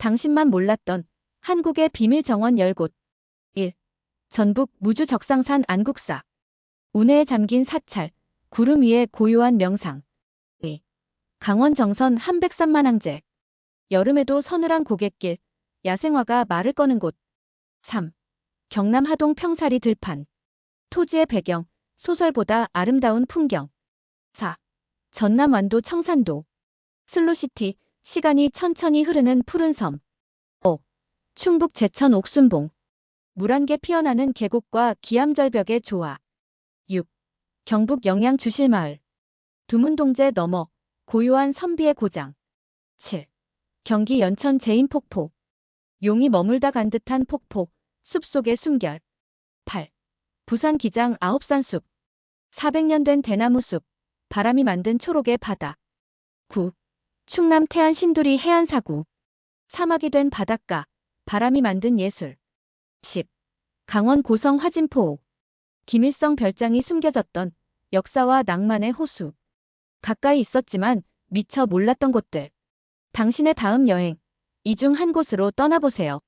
당신만 몰랐던 한국의 비밀 정원 10곳. 1. 전북 무주 적상산 안국사. 운해에 잠긴 사찰. 구름 위의 고요한 명상. 2. 강원 정선 한백산만항제. 여름에도 서늘한 고갯길. 야생화가 말을 꺼는 곳. 3. 경남 하동 평사리 들판. 토지의 배경. 소설보다 아름다운 풍경. 4. 전남 완도 청산도. 슬로시티 시간이 천천히 흐르는 푸른 섬 5. 충북 제천 옥순봉 물안개 피어나는 계곡과 기암절벽의 조화 6. 경북 영양 주실마을 두문동제 너머 고요한 선비의 고장 7. 경기 연천 제인폭포 용이 머물다 간 듯한 폭포 숲속의 숨결 8. 부산 기장 아홉산숲 400년 된 대나무 숲 바람이 만든 초록의 바다 9. 충남 태안 신두리 해안사구. 사막이 된 바닷가 바람이 만든 예술. 10. 강원 고성 화진포. 김일성 별장이 숨겨졌던 역사와 낭만의 호수. 가까이 있었지만 미처 몰랐던 곳들. 당신의 다음 여행. 이 중 한 곳으로 떠나보세요.